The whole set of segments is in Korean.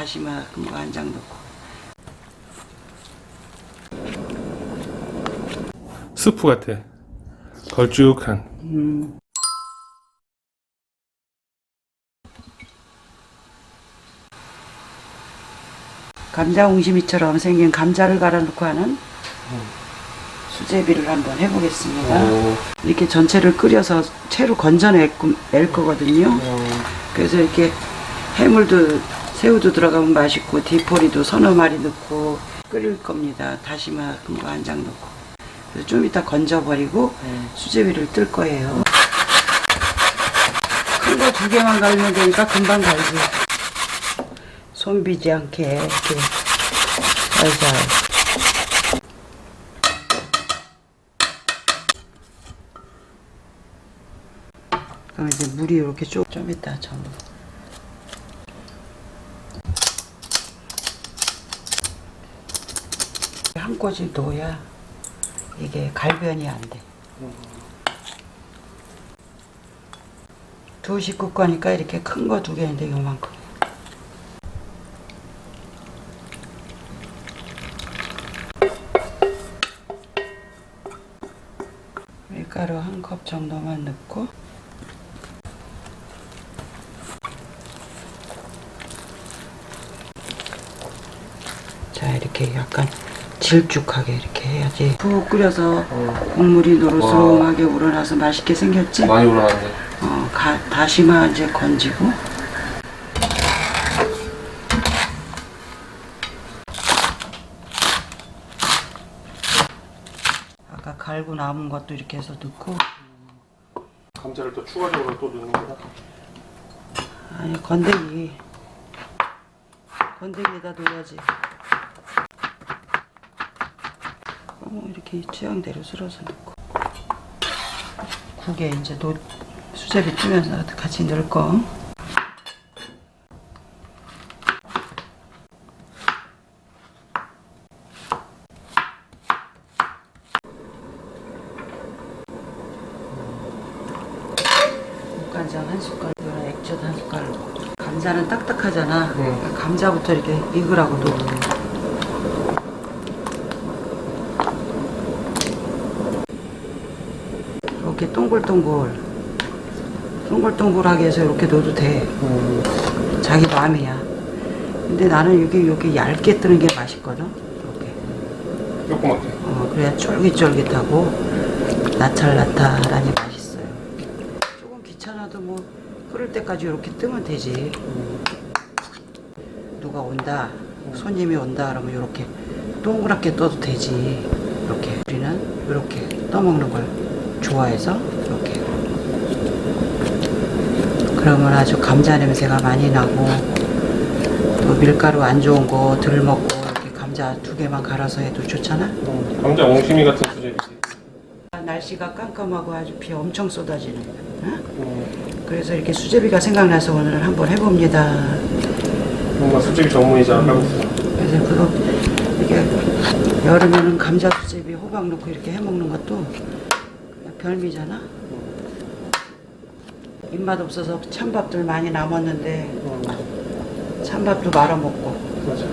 다시마 금고 한 장 넣고 스프 같아. 걸쭉한. 음. 감자 옹심이처럼 생긴 감자를 갈아놓고 하는 수제비를 한번 해보겠습니다. 이렇게 전체를 끓여서 채로 건져낼 거- 거거든요. 그래서 이렇게 해물도 새우도 들어가면 맛있고 디포리도 서너 마리 넣고 끓일 겁니다. 다시마 금고 한장 넣고. 그래서 좀 이따 건져버리고 수제비를 뜰 거예요. 큰 거 두 개만 갈면 되니까 금방 갈지. 손 비지 않게 이렇게 살살. 그럼 이제 물이 이렇게 좀, 좀 이따 전부. 한 꼬집 넣어야 이게 갈변이 안 돼. 두 식구 거니까 이렇게 큰 거 두 개인데 요만큼. 밀가루 한 컵 정도만 넣고 자 이렇게 약간 질쭉하게 이렇게 해야지 푹 끓여서 국물이 노릇스름하게 우러나서 맛있게 생겼지? 많이 올라갔네. 어, 가, 다시마 이제 건지고 아까 갈고 남은 것도 이렇게 해서 넣고 감자를 또 추가적으로 또 넣는 거다. 아니 건더기 건더기에다 넣어야지 어, 이렇게 취향대로 쓸어서 넣고 국에 이제 노, 수제비 뜨면서 같이 넣을 거 국간장 한 숟갈, 액젓 한 숟갈 넣고 감자는 딱딱하잖아. 응. 감자부터 이렇게 익으라고 넣어. 이렇게 동글동글, 동글동글하게 해서 이렇게 넣어도 돼. 자기 마음이야. 근데 나는 이게 이렇게 얇게 뜨는 게 맛있거든. 이렇게. 조그맣게. 어, 그래야 쫄깃쫄깃하고 나찰나탈하니 맛있어요. 조금 귀찮아도 뭐 끓을 때까지 이렇게 뜨면 되지. 누가 온다, 손님이 온다 그러면 이렇게 동그랗게 떠도 되지. 이렇게 우리는 이렇게 떠먹는 걸 좋아해서 이렇게. 그러면 아주 감자 냄새가 많이 나고 또 밀가루 안 좋은 거 덜 먹고 이렇게 감자 두 개만 갈아서 해도 좋잖아. 감자 옹심이 같은 수제비지. 날씨가 깜깜하고 아주 비 엄청 쏟아지는 응? 그래서 이렇게 수제비가 생각나서 오늘 한번 해봅니다 뭔가 수제비 하고 있어. 그래서 그거 이게 여름에는 감자 수제비 호박 넣고 이렇게 해먹는 것도 별미잖아 입맛 없어서 찬밥들 많이 남았는데 찬밥도 말아 먹고 맞아.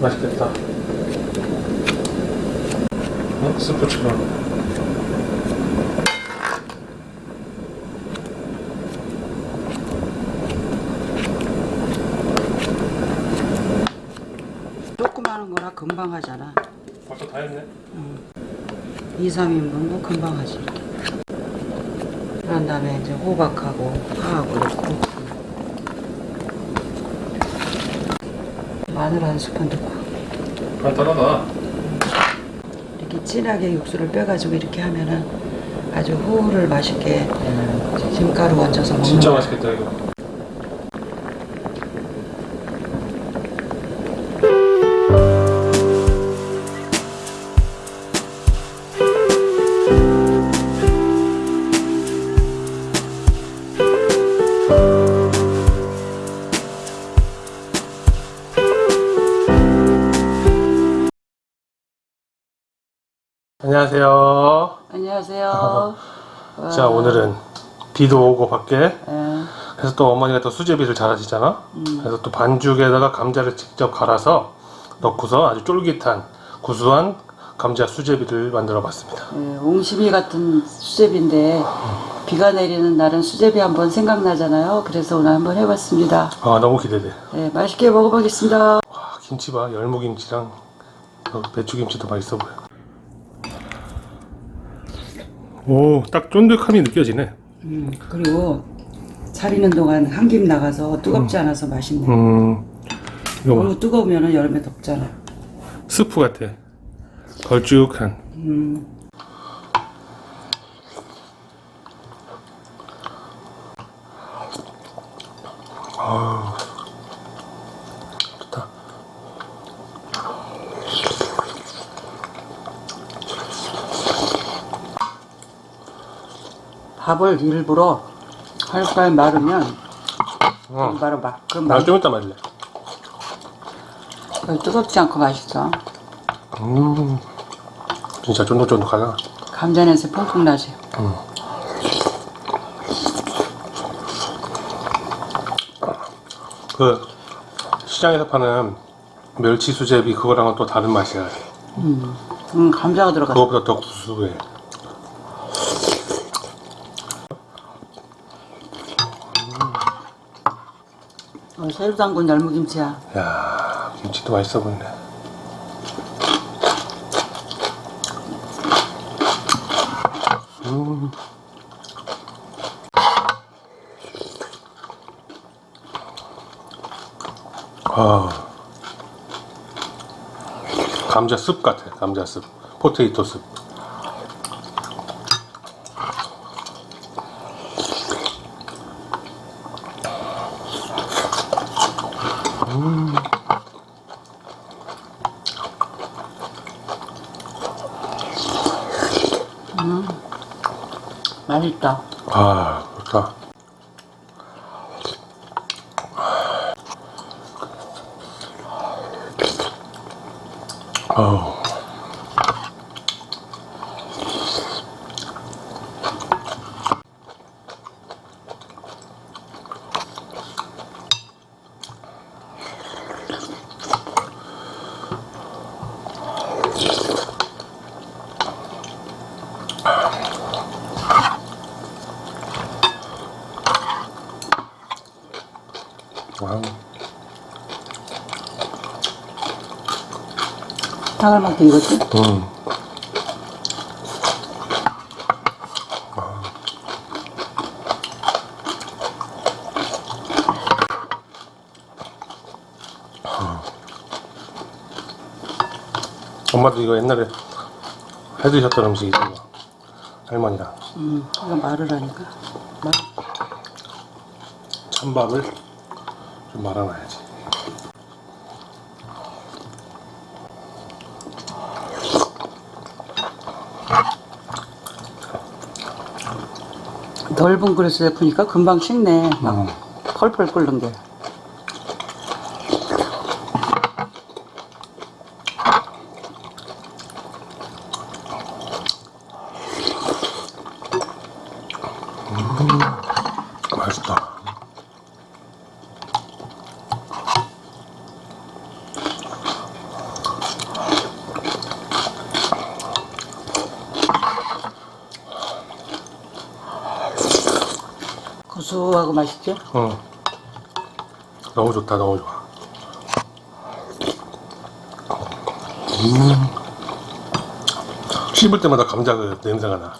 맛있겠다. 어? 스프처럼. 조그마한 거라 금방 하잖아 벌써 다 했네. 2, 3인분도 금방 하지. 그런 다음에 이제 호박하고 파하고 넣고 마늘 한 스푼 넣고 간단하다. 이렇게 진하게 육수를 빼가지고 이렇게 하면은 아주 후를 맛있게 김가루 얹어서 먹는 진짜. 맛있겠다 이거. 안녕하세요. 안녕하세요. 자 오늘은 비도 오고 밖에 예. 그래서 또 어머니가 또 수제비를 잘 하시잖아. 그래서 또 반죽에다가 감자를 직접 갈아서 넣고서 아주 쫄깃한 구수한 감자 수제비를 만들어 봤습니다. 예, 옹심이 같은 수제비인데 비가 내리는 날은 수제비 한번 생각나잖아요. 그래서 오늘 한번 해봤습니다. 아 너무 기대돼. 예, 맛있게 먹어보겠습니다. 와 김치 봐 열무김치랑 어, 배추김치도 맛있어 보여. 오 딱 쫀득함이 느껴지네. 음, 그리고 차리는 동안 한 김 나가서 뜨겁지 않아서 맛있네. 음 이거 봐 너무 뜨거우면 여름에 덥잖아. 스프 같아. 걸쭉한. 음, 좋 밥을 일부러 활활 마르면 어. 바로 막 그럼 나맛좀 이따 말래. 뜨겁지 않고 맛있어. 음 진짜 쫀득쫀득하다. 감자 냄새 펑펑 나지. 그 시장에서 파는 멸치 수제비 그거랑은 또 다른 맛이야. 음, 감자가 들어갔어. 그거보다 더 구수해. 새로 담근 열무김치야. 야 김치도 맛있어 보이네. 음. 아 감자 습 같아 감자 습 포테이토 습 맛있다. 아, 좋다. 아우. 와우. 닭을 먹도 이거지? 음. 엄마도 이거 옛날에 해드셨던 음식이지 뭐. 할머니랑 음, 이거 말으라니까. 말. 찬밥을 좀 말아놔야지 넓은 그릇에 푸니까 금방 식네. 막 음. 펄펄 끓는 게. 맛있다 고소하고 맛있지? 응. 너무 좋다, 너무 좋아. 음. 씹을 때마다 감자 그 냄새가 나.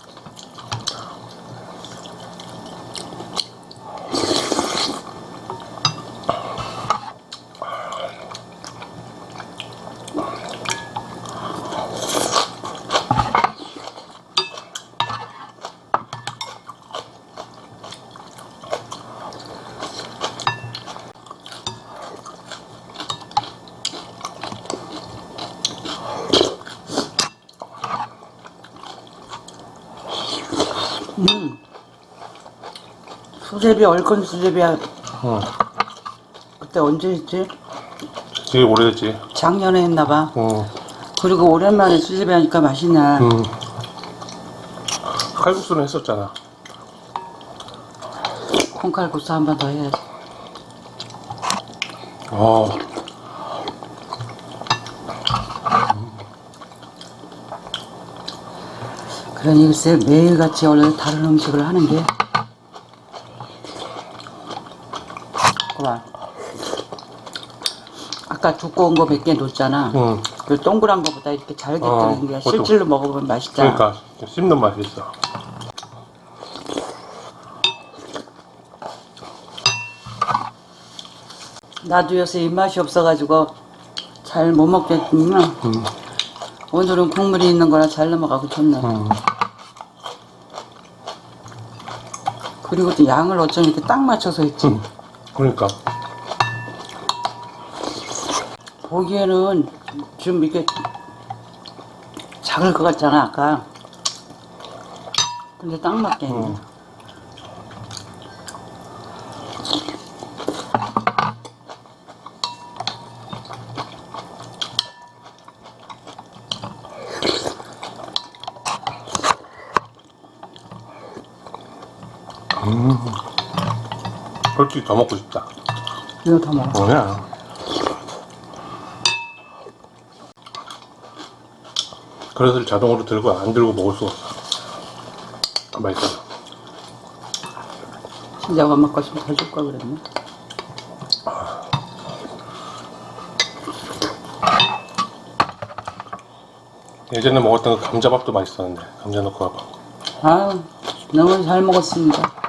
음. 수제비 얼큰 수제비야. 응. 그때 언제 했지? 되게 오래됐지. 작년에 했나봐. 응. 그리고 오랜만에 수제비 하니까 맛있네. 응. 칼국수는 했었잖아. 콩칼국수 한 번 더 해야지. 어. 그러니 글쎄 매일같이 원래 다른 음식을 하는 게 봐봐 아까 두꺼운 거 몇 개 놓잖아 음. 그 동그란 거보다 이렇게 잘게 어, 뜨는 게 그것도- 실질로 먹어보면 맛있잖아 그러니까 씹는 맛이 있어. 나도 요새 입맛이 없어가지고 잘 못 먹겠지만 음. 오늘은 국물이 있는 거라 잘 넘어가고 좋네 음. 그리고 또 양을 어쩜 이렇게 딱 맞춰서 했지 음. 그러니까. 보기에는 좀 이렇게 작을 것 같잖아 아까 근데 딱 맞게 했네 음. 음. 솔직히 더 먹고 싶다. 이거 더 먹어 뭐냐? 그래서 자동으로 들고 안 들고 먹을 수가 없어. 맛있어. 진짜 엄마 것좀 더 줄까 그랬네 예전에 먹었던 그 감자밥도 맛있었는데 감자 넣고 밥. 아유 너무 잘 먹었습니다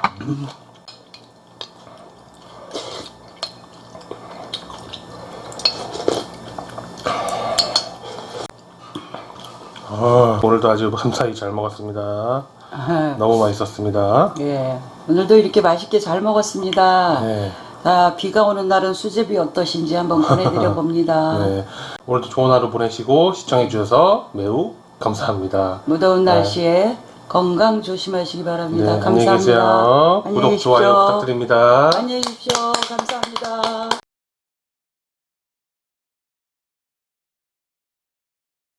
아, 오늘도 아주 감사히 잘 먹었습니다. 아유, 너무 맛있었습니다. 예 오늘도 이렇게 맛있게 잘 먹었습니다 네, 아, 비가 오는 날은 수제비 어떠신지 한번 보내드려 봅니다 네. 오늘도 좋은 하루 보내시고 시청해 주셔서 매우 감사합니다. 무더운 날씨에 건강 조심하시기 바랍니다 네, 감사합니다 계세요. 안녕히 구독, 계십시오. 좋아요 부탁드립니다. 안녕히 계십시오 감사합니다